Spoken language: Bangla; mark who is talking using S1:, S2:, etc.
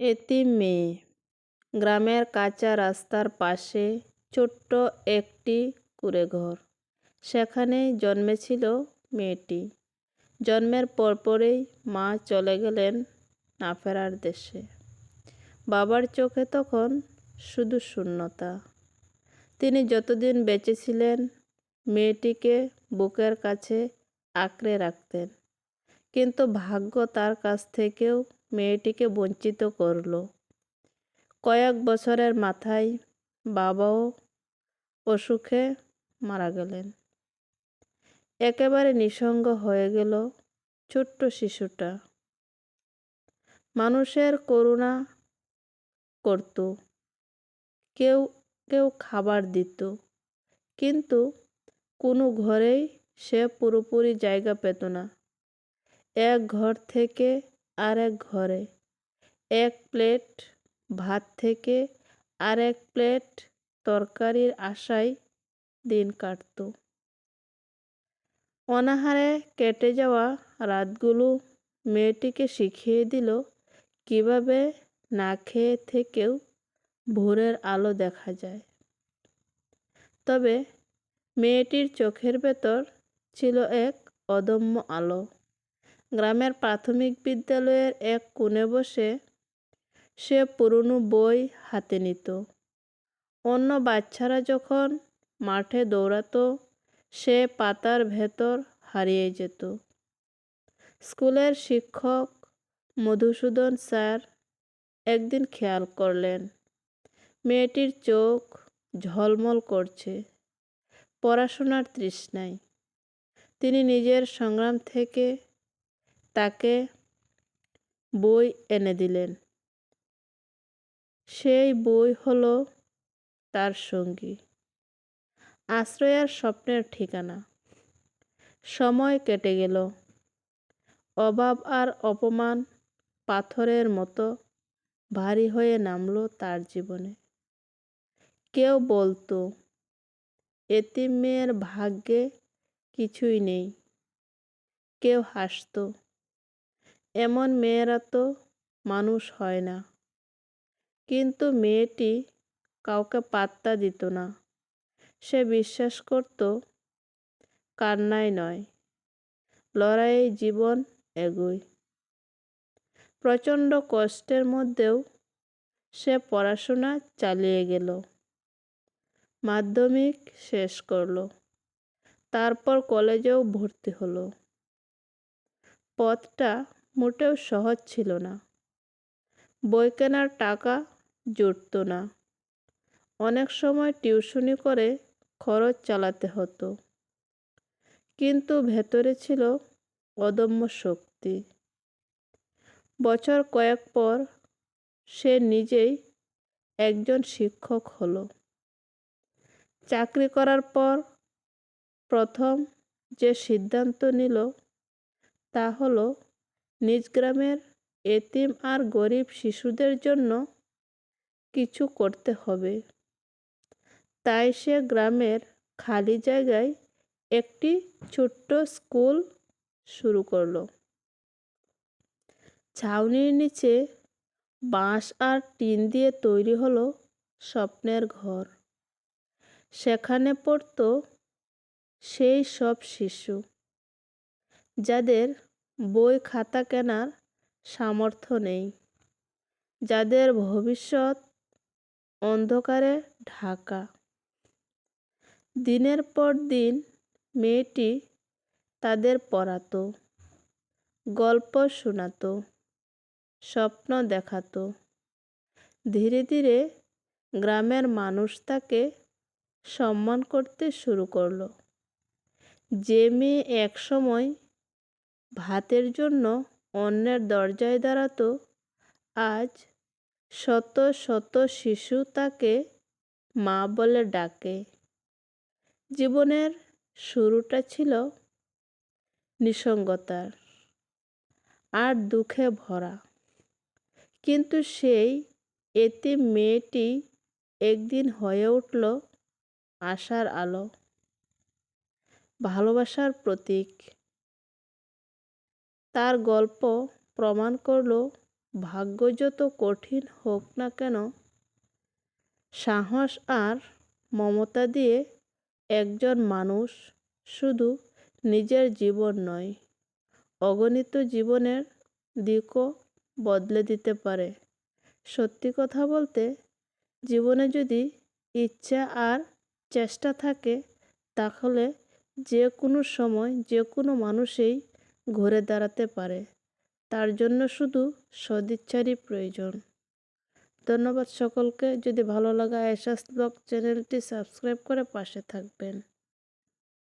S1: এতিম মেয়ে গ্রামের কাঁচা রাস্তার পাশে ছোট্ট একটি কুড়ে ঘর সেখানেই জন্মেছিল মেয়েটি। জন্মের পরপরেই মা চলে গেলেন না ফেরার দেশে। বাবার চোখে তখন শুধু শূন্যতা। তিনি যতদিন বেঁচে ছিলেন, মেয়েটিকে বুকের কাছে আঁকড়ে রাখতেন। কিন্তু ভাগ্য তার কাছ থেকেও মেয়েটিকে বঞ্চিত করল। কয়েক বছরের মাথায় বাবাও অসুখে মারা গেলেন। একেবারে নিঃসঙ্গ হয়ে গেল ছোট্ট শিশুটা। মানুষের করুণা করত। কেউ কেউ খাবার দিত, কিন্তু কোনো ঘরেই সে পুরোপুরি জায়গা পেত না। এক ঘর থেকে আরেক ঘরে। এক প্লেট ভাত থেকে আরেক প্লেট তরকারির আশায় দিন কাটত। অনাহারে কেটে যাওয়া রাতগুলো মেয়েটিকে শিখিয়ে দিল কীভাবে না খেয়ে থেকেও ভোরের আলো দেখা যায়। তবে মেয়েটির চোখের ভেতর ছিল এক অদম্য আলো। গ্রামের প্রাথমিক বিদ্যালয়ের এক কোণে বসে সে পুরনো বই হাতে নিত। অন্য বাচ্চারা যখন মাঠে দৌড়াতো, সে পাতার ভেতর হারিয়ে যেত। স্কুলের শিক্ষক মধুসূদন স্যার একদিন খেয়াল করলেন, মেয়েটির চোখ ঝলমল করছে, পড়াশোনার তৃষ্ণায়। তিনি নিজের সংগ্রাম থেকে তাকে বই এনে দিলেন। সেই বই হলো তার সঙ্গী। আশ্রয়ার স্বপ্নের ঠিকানা। সময় কেটে গেল। অভাব আর অপমান পাথরের মতো ভারী হয়ে নামলো তার জীবনে। কেউ বলতো, এতিম মেয়ের ভাগ্যে কিছুই নেই। কেউ হাসত এমন মেয়েরা তো মানুষ হয় না। কিন্তু মেয়েটি কাউকে পাত্তা দিত না। সে বিশ্বাস করত কান্নায় নয়, লড়াইয়ে জীবন এগোয়। প্রচণ্ড কষ্টের মধ্যেও সে পড়াশোনা চালিয়ে গেল। মাধ্যমিক শেষ করল, তারপর কলেজেও ভর্তি হলো। পথটা মোটেও সহজ ছিল না। বই কেনার টাকা জুটত না। অনেক সময় টিউশনি করে খরচ চালাতে হতো। কিন্তু ভেতরে ছিল অদম্য শক্তি। বছর কয়েক পর সে নিজেই একজন শিক্ষক হলো। চাকরি করার পর প্রথম যে সিদ্ধান্ত নিল তা হলো নিজ গ্রামের এতিম আর গরিব শিশুদের জন্য কিছু করতে হবে। তাই সে গ্রামের খালি জায়গায় একটি ছোট্ট স্কুল শুরু করল। ছাউনির নিচে বাঁশ আর টিন দিয়ে তৈরি হলো স্বপ্নের ঘর। সেখানে পড়তো সেই সব শিশু, যাদের বই খাতা কেনার সামর্থ্য নেই। যাদের ভবিষ্যৎ অন্ধকারে ঢাকা। দিনের পর দিন মেয়েটি তাদের পড়াতো, গল্প শোনাতো, স্বপ্ন দেখাতো। ধীরে ধীরে গ্রামের মানুষ তাকে সম্মান করতে শুরু করল। যে মেয়ে একসময় ভাতের জন্য অন্যের দরজায় দাঁড়াতো। আজ শত শত শিশু তাকে মা বলে ডাকে। জীবনের শুরুটা ছিল নিসঙ্গতার আর দুঃখে ভরা। কিন্তু সেই এতে মেয়েটি একদিন হয়ে উঠল আশার আলো, ভালোবাসার প্রতীক। তার গল্প প্রমাণ করল, ভাগ্য যত কঠিন হোক না কেন, সাহস আর মমতা দিয়ে একজন মানুষ শুধু নিজের জীবন নয়, অগণিত জীবনের দিকও বদলে দিতে পারে। সত্যি কথা বলতে, জীবনে যদি ইচ্ছা আর চেষ্টা থাকে, তাহলে যে কোনো সময় যে কোনো মানুষেই ঘুরে দাঁড়াতে পারে। তার জন্য শুধু সদিচ্ছারই প্রয়োজন। ধন্যবাদ সকলকে। যদি ভালো লাগা এসাস ব্লগ চ্যানেলটি সাবস্ক্রাইব করে পাশে থাকবেন।